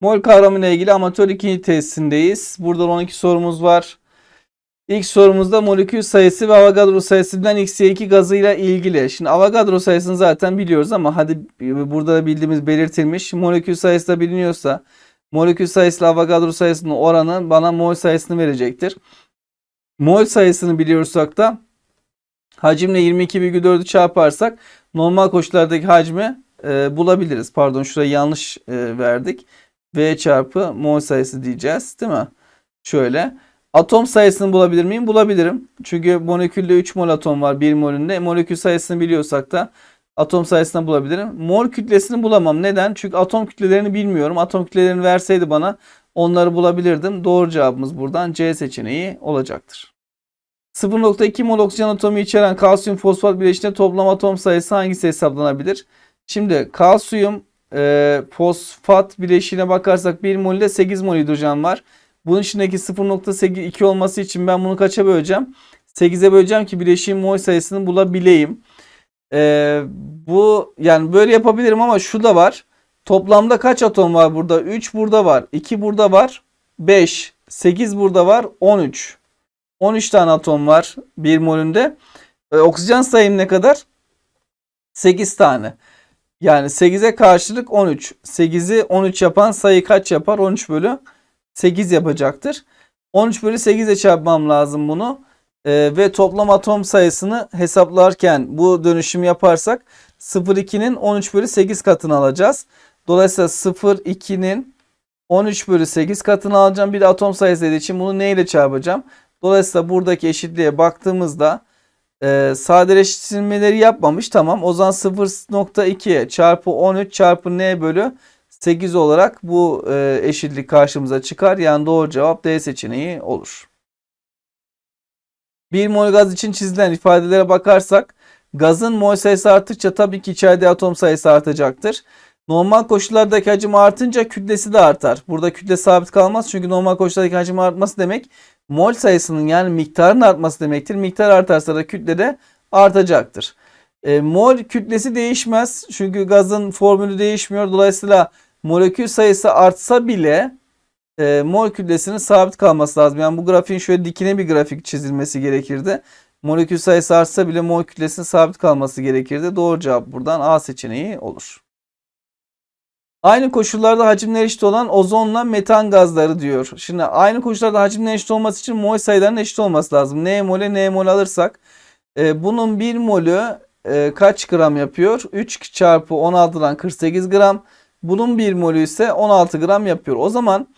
Mol kavramıyla ilgili amatör ikinci testindeyiz. Burada 12 sorumuz var. İlk sorumuzda molekül sayısı ve Avogadro sayısından X2 gazıyla ilgili. Şimdi Avogadro sayısını zaten biliyoruz ama hadi burada da bildiğimiz belirtilmiş. Molekül sayısı da biliniyorsa molekül sayısı ile Avogadro sayısının oranı bana mol sayısını verecektir. Mol sayısını biliyorsak da hacimle 22,4'ü çarparsak normal koşullardaki hacmi e, bulabiliriz. Pardon şurayı yanlış e, verdik. V çarpı mol sayısı diyeceğiz değil mi? Şöyle. Atom sayısını bulabilir miyim? Bulabilirim. Çünkü molekülde 3 mol atom var 1 molünde. Molekül sayısını biliyorsak da atom sayısını bulabilirim. Mol kütlesini bulamam. Neden? Çünkü atom kütlelerini bilmiyorum. Atom kütlelerini verseydi bana onları bulabilirdim. Doğru cevabımız buradan C seçeneği olacaktır. 0.2 mol oksijen atomu içeren kalsiyum fosfat bileşiğinde toplam atom sayısı hangisi hesaplanabilir? Şimdi kalsiyum e, fosfat bileşiğine bakarsak 1 molde 8 mol hidrojen var. Bunun içindeki 0.82 olması için ben bunu kaça böleceğim? 8'e böleceğim ki bileşiğin mol sayısını bulabileyim. E, bu yani böyle yapabilirim ama şu da var. Toplamda kaç atom var burada? 3 burada var. 2 burada var. 5. 8 burada var. 13. 13 tane atom var 1 molünde. E, oksijen sayım ne kadar? 8 tane. Yani 8'e karşılık 13. 8'i 13 yapan sayı kaç yapar? 13 bölü 8 yapacaktır. 13 bölü 8'e çarpmam lazım bunu. Ee, ve toplam atom sayısını hesaplarken bu dönüşümü yaparsak 0,2'nin 13 bölü 8 katını alacağız. Dolayısıyla 0,2'nin 13 bölü 8 katını alacağım. Bir de atom sayısı dediği için bunu neyle çarpacağım? Dolayısıyla buradaki eşitliğe baktığımızda e, sadeleştirmeleri yapmamış. Tamam o zaman 0.2 çarpı 13 çarpı n bölü 8 olarak bu e, eşitlik karşımıza çıkar. Yani doğru cevap D seçeneği olur. 1 mol gaz için çizilen ifadelere bakarsak gazın mol sayısı arttıkça tabii ki içeride atom sayısı artacaktır. Normal koşullardaki hacim artınca kütlesi de artar. Burada kütle sabit kalmaz çünkü normal koşullardaki hacim artması demek mol sayısının yani miktarın artması demektir. Miktar artarsa da kütle de artacaktır. E, mol kütlesi değişmez çünkü gazın formülü değişmiyor. Dolayısıyla molekül sayısı artsa bile e, mol kütlesinin sabit kalması lazım. Yani bu grafiğin şöyle dikine bir grafik çizilmesi gerekirdi. Molekül sayısı artsa bile mol kütlesinin sabit kalması gerekirdi. Doğru cevap buradan A seçeneği olur. Aynı koşullarda hacimleri eşit olan ozonla metan gazları diyor. Şimdi aynı koşullarda hacimleri eşit olması için mol sayılarının eşit olması lazım. N mole N mol alırsak e, bunun 1 molü e, kaç gram yapıyor? 3 çarpı 16'dan 48 gram. Bunun 1 molü ise 16 gram yapıyor. O zaman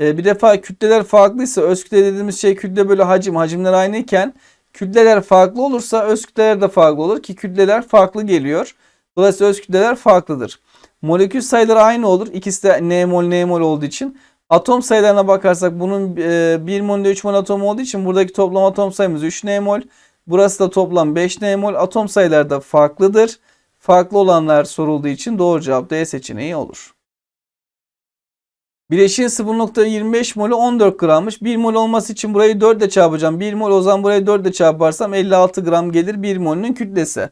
e, bir defa kütleler farklıysa öz kütle dediğimiz şey kütle böyle hacim. Hacimler aynıyken kütleler farklı olursa öz kütleler de farklı olur ki kütleler farklı geliyor. Dolayısıyla öz kütleler farklıdır. Molekül sayıları aynı olur. İkisi de N mol N mol olduğu için. Atom sayılarına bakarsak bunun 1 molde 3 mol atom olduğu için buradaki toplam atom sayımız 3 N mol. Burası da toplam 5 N mol. Atom sayıları da farklıdır. Farklı olanlar sorulduğu için doğru cevap D seçeneği olur. Bileşiğin 0.25 molü 14 grammış. 1 mol olması için burayı 4 ile çarpacağım. 1 mol o zaman burayı 4 ile çarparsam 56 gram gelir 1 molünün kütlesi.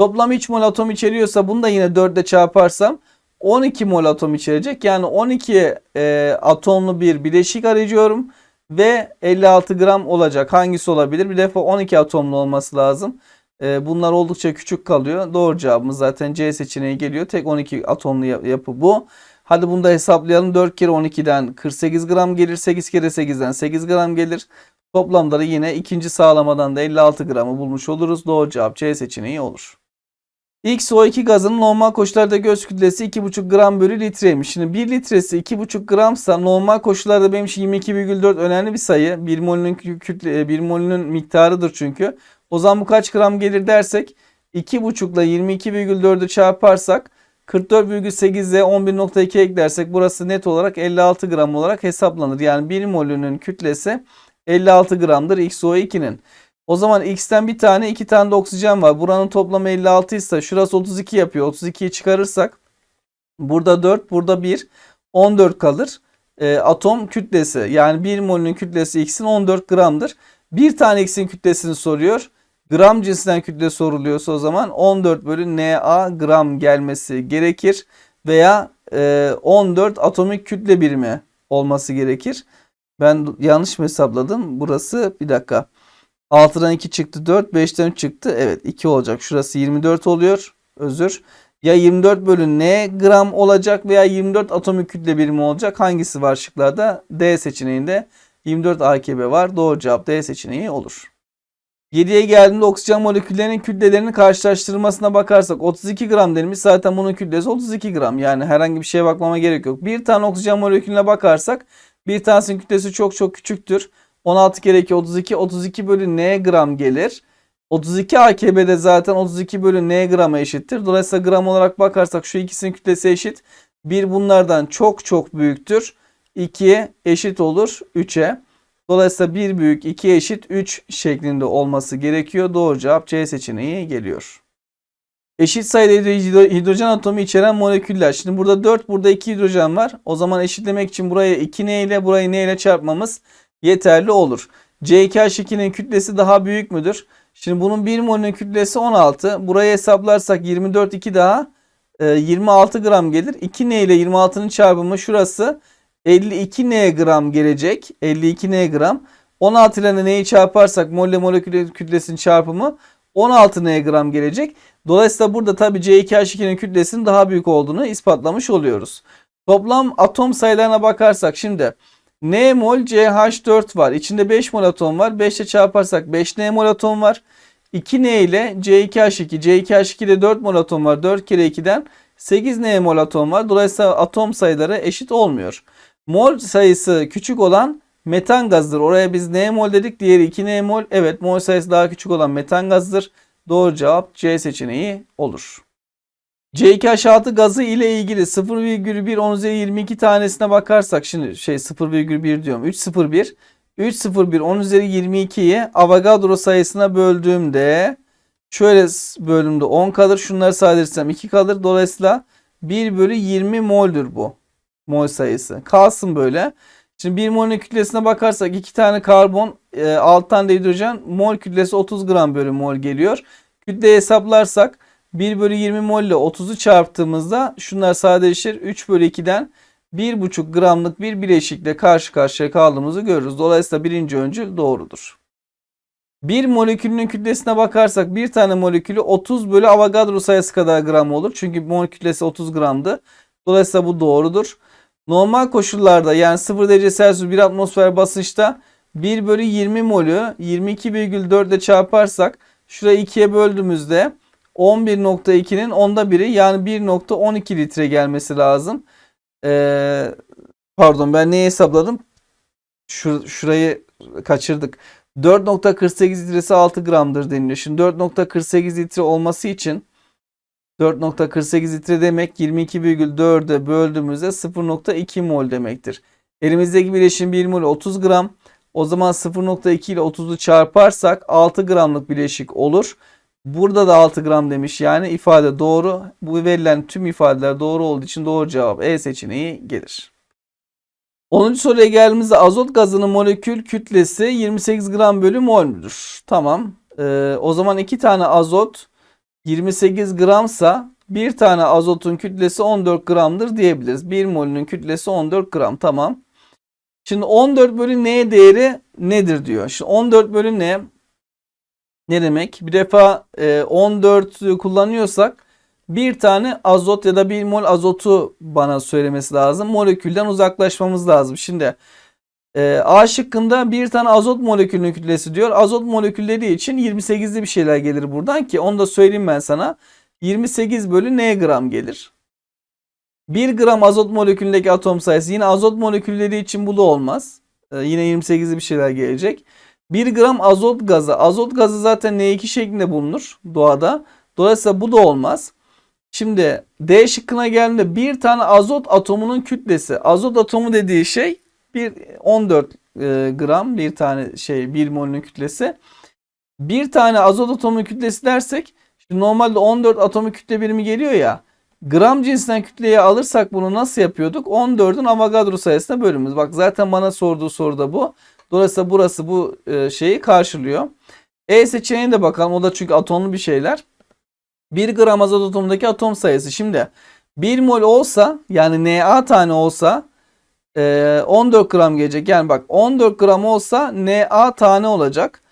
Toplam 3 mol atom içeriyorsa bunu da yine 4 ile çarparsam 12 mol atom içerecek. Yani 12 e, atomlu bir bileşik arayıyorum ve 56 gram olacak. Hangisi olabilir? Bir defa 12 atomlu olması lazım. E, bunlar oldukça küçük kalıyor. Doğru cevabımız zaten C seçeneği geliyor. Tek 12 atomlu yapı bu. Hadi bunu da hesaplayalım. 4 kere 12'den 48 gram gelir. 8 kere 8'den 8 gram gelir. Toplamda da yine ikinci sağlamadan da 56 gramı bulmuş oluruz. Doğru cevap C seçeneği olur. XO2 gazının normal koşullarda göz kütlesi 2,5 gram bölü litreymiş. Şimdi 1 litresi 2,5 gramsa normal koşullarda benim için 22,4 önemli bir sayı. 1 molünün kütle 1 molünün miktarıdır çünkü. O zaman bu kaç gram gelir dersek 2,5 ile 22,4'ü çarparsak 44,8 ile 11,2 eklersek burası net olarak 56 gram olarak hesaplanır. Yani 1 molünün kütlesi 56 gramdır XO2'nin. O zaman X'ten bir tane iki tane de oksijen var. Buranın toplamı 56 ise şurası 32 yapıyor. 32'yi çıkarırsak burada 4 burada 1 14 kalır. E, atom kütlesi yani 1 molünün kütlesi X'in 14 gramdır. Bir tane X'in kütlesini soruyor. Gram cinsinden kütle soruluyorsa o zaman 14 bölü Na gram gelmesi gerekir. Veya e, 14 atomik kütle birimi olması gerekir. Ben yanlış mı hesapladım? Burası bir dakika. 6'dan 2 çıktı 4, 5'ten 3 çıktı. Evet 2 olacak. Şurası 24 oluyor. Özür. Ya 24 bölü n gram olacak veya 24 atomik kütle birimi olacak. Hangisi var şıklarda? D seçeneğinde 24 AKB var. Doğru cevap D seçeneği olur. 7'ye geldiğinde oksijen moleküllerinin kütlelerinin karşılaştırmasına bakarsak 32 gram denilmiş. Zaten bunun kütlesi 32 gram. Yani herhangi bir şeye bakmama gerek yok. Bir tane oksijen molekülüne bakarsak bir tanesinin kütlesi çok çok küçüktür. 16 kere 2 32. 32 bölü n gram gelir. 32 AKB'de zaten 32 bölü n grama eşittir. Dolayısıyla gram olarak bakarsak şu ikisinin kütlesi eşit. Bir bunlardan çok çok büyüktür. 2 eşit olur 3'e. Dolayısıyla 1 büyük 2 eşit 3 şeklinde olması gerekiyor. Doğru cevap C seçeneği geliyor. Eşit sayıda hidro- hidrojen atomu içeren moleküller. Şimdi burada 4 burada 2 hidrojen var. O zaman eşitlemek için buraya 2 n ile burayı n ile çarpmamız yeterli olur. C2H2'nin kütlesi daha büyük müdür? Şimdi bunun 1 molünün kütlesi 16. Burayı hesaplarsak 24 2 daha e, 26 gram gelir. 2 n ile 26'nın çarpımı şurası 52 n gram gelecek. 52 n gram. 16 ile n'yi çarparsak molle molekül kütlesinin çarpımı 16 n gram gelecek. Dolayısıyla burada tabii C2H2'nin kütlesinin daha büyük olduğunu ispatlamış oluyoruz. Toplam atom sayılarına bakarsak şimdi N mol CH4 var. İçinde 5 mol atom var. 5 ile çarparsak 5 N mol atom var. 2 N ile C2H2. C2H2'de 4 mol atom var. 4 kere 2'den 8 N mol atom var. Dolayısıyla atom sayıları eşit olmuyor. Mol sayısı küçük olan metan gazıdır. Oraya biz N mol dedik. Diğeri 2 N mol. Evet mol sayısı daha küçük olan metan gazıdır. Doğru cevap C seçeneği olur. C2H6 gazı ile ilgili 0,1 10 üzeri 22 tanesine bakarsak şimdi şey 0,1 diyorum 301 301 10 üzeri 22'yi Avogadro sayısına böldüğümde şöyle bölümde 10 kalır şunları sadeleştirsem 2 kalır dolayısıyla 1 bölü 20 mol'dür bu mol sayısı kalsın böyle. Şimdi 1 mol'ün kütlesine bakarsak 2 tane karbon 6 tane de hidrojen mol kütlesi 30 gram bölü mol geliyor. Kütleyi hesaplarsak 1 bölü 20 mol ile 30'u çarptığımızda şunlar sadeleşir. 3 bölü 2'den 1,5 gramlık bir bileşikle karşı karşıya kaldığımızı görürüz. Dolayısıyla birinci öncül doğrudur. Bir molekülünün kütlesine bakarsak bir tane molekülü 30 bölü Avogadro sayısı kadar gram olur. Çünkü mol kütlesi 30 gramdı. Dolayısıyla bu doğrudur. Normal koşullarda yani 0 derece Celsius 1 atmosfer basınçta 1 bölü 20 molü 22,4 ile çarparsak şurayı 2'ye böldüğümüzde 11.2'nin onda biri yani 1.12 litre gelmesi lazım. Ee, pardon ben neyi hesapladım? Şur, şurayı kaçırdık. 4.48 litresi 6 gramdır deniliyor. Şimdi 4.48 litre olması için 4.48 litre demek 22,4'e böldüğümüzde 0.2 mol demektir. Elimizdeki bileşim 1 mol 30 gram. O zaman 0.2 ile 30'u çarparsak 6 gramlık bileşik olur. Burada da 6 gram demiş yani ifade doğru. Bu verilen tüm ifadeler doğru olduğu için doğru cevap E seçeneği gelir. 10. soruya geldiğimizde azot gazının molekül kütlesi 28 gram bölü mol müdür? Tamam. Ee, o zaman 2 tane azot 28 gramsa bir tane azotun kütlesi 14 gramdır diyebiliriz. 1 molünün kütlesi 14 gram. Tamam. Şimdi 14 bölü n değeri nedir diyor. Şimdi 14 bölü n ne demek? Bir defa e, 14 kullanıyorsak bir tane azot ya da bir mol azotu bana söylemesi lazım. Molekülden uzaklaşmamız lazım. Şimdi e, A şıkkında bir tane azot molekülünün kütlesi diyor. Azot molekülleri için 28'li bir şeyler gelir buradan ki onu da söyleyeyim ben sana. 28 bölü n gram gelir. 1 gram azot molekülündeki atom sayısı yine azot molekülleri için bu da olmaz. E, yine 28'li bir şeyler gelecek. 1 gram azot gazı. Azot gazı zaten N2 şeklinde bulunur doğada. Dolayısıyla bu da olmaz. Şimdi D şıkkına geldiğinde bir tane azot atomunun kütlesi. Azot atomu dediği şey bir 14 e, gram bir tane şey 1 molünün kütlesi. Bir tane azot atomunun kütlesi dersek normalde 14 atomu kütle birimi geliyor ya. Gram cinsinden kütleye alırsak bunu nasıl yapıyorduk? 14'ün Avogadro sayısına bölümümüz. Bak zaten bana sorduğu soruda bu. Dolayısıyla burası bu e, şeyi karşılıyor. E seçeneğine de bakalım. O da çünkü atomlu bir şeyler. 1 gram azot atomundaki atom sayısı. Şimdi 1 mol olsa yani Na tane olsa e, 14 gram gelecek. Yani bak 14 gram olsa Na tane olacak.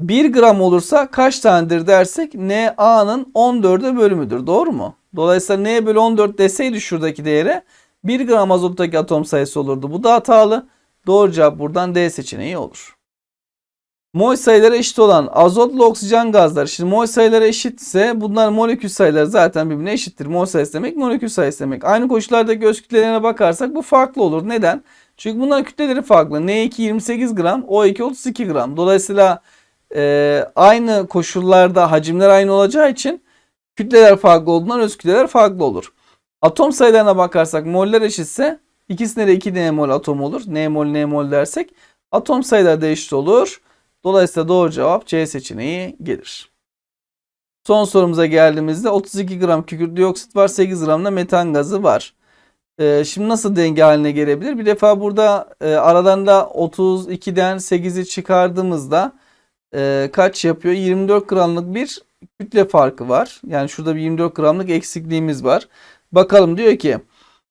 1 gram olursa kaç tanedir dersek Na'nın 14'e bölümüdür. Doğru mu? Dolayısıyla N bölü 14 deseydi şuradaki değere 1 gram azottaki atom sayısı olurdu. Bu da hatalı. Doğru cevap buradan D seçeneği olur. Mol sayıları eşit olan azotlu oksijen gazlar. Şimdi mol sayıları eşitse bunlar molekül sayıları zaten birbirine eşittir. Mol sayısı demek molekül sayısı demek. Aynı koşullarda göz kütlelerine bakarsak bu farklı olur. Neden? Çünkü bunların kütleleri farklı. N2 28 gram, O2 32 gram. Dolayısıyla e, aynı koşullarda hacimler aynı olacağı için kütleler farklı olduğundan öz kütleler farklı olur. Atom sayılarına bakarsak moller eşitse ikisinde de 2 N mol atom olur. N mol N mol dersek atom sayıları da eşit olur. Dolayısıyla doğru cevap C seçeneği gelir. Son sorumuza geldiğimizde 32 gram kükürt dioksit var, 8 gram da metan gazı var. Ee, şimdi nasıl denge haline gelebilir? Bir defa burada e, aradan da 32'den 8'i çıkardığımızda e, kaç yapıyor? 24 gramlık bir kütle farkı var. Yani şurada bir 24 gramlık eksikliğimiz var. Bakalım diyor ki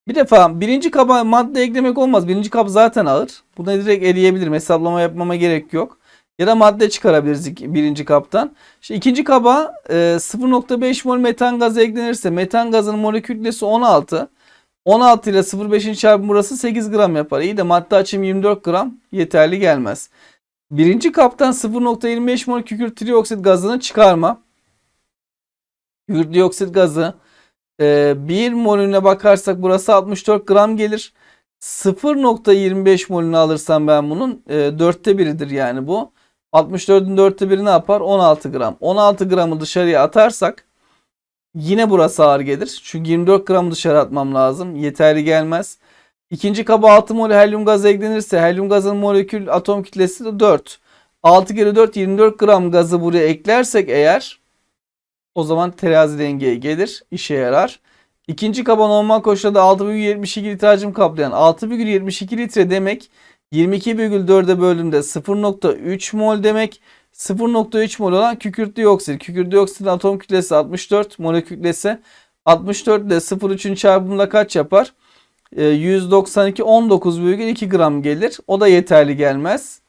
bir defa birinci kaba madde eklemek olmaz. Birinci kap zaten ağır. Bunu direkt eleyebilirim. Hesaplama yapmama gerek yok. Ya da madde çıkarabiliriz birinci kaptan. Şimdi ikinci kaba e, 0.5 mol metan gazı eklenirse metan gazının molekül kütlesi 16. 16 ile 0.5'in çarpımı burası 8 gram yapar. İyi de madde açım 24 gram yeterli gelmez. Birinci kaptan 0.25 mol kükürt trioksit gazını çıkarma. Kükürt dioksit gazı e, 1 molüne bakarsak burası 64 gram gelir. 0.25 molünü alırsam ben bunun e, dörtte biridir yani bu. 64'ün dörtte biri ne yapar? 16 gram. 16 gramı dışarıya atarsak yine burası ağır gelir. Çünkü 24 gramı dışarı atmam lazım. Yeterli gelmez. İkinci kaba 6 mol helyum gazı eklenirse helyum gazının molekül atom kütlesi de 4. 6 kere 4 24 gram gazı buraya eklersek eğer o zaman terazi dengeye gelir. işe yarar. İkinci kaba normal koşulda 6,72 litre hacim kaplayan 6,72 litre demek 22,4'e böldüğümde 0.3 mol demek. 0.3 mol olan kükürt dioksit. Kükürt dioksitin atom kütlesi 64, molekül kütlesi 64 ile 0.3'ün çarpımında kaç yapar? Ee, 192 19,2 gram gelir. O da yeterli gelmez.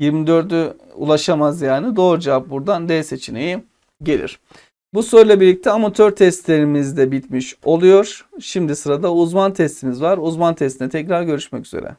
24'ü ulaşamaz yani. Doğru cevap buradan D seçeneği gelir. Bu soruyla birlikte amatör testlerimiz de bitmiş oluyor. Şimdi sırada uzman testimiz var. Uzman testine tekrar görüşmek üzere.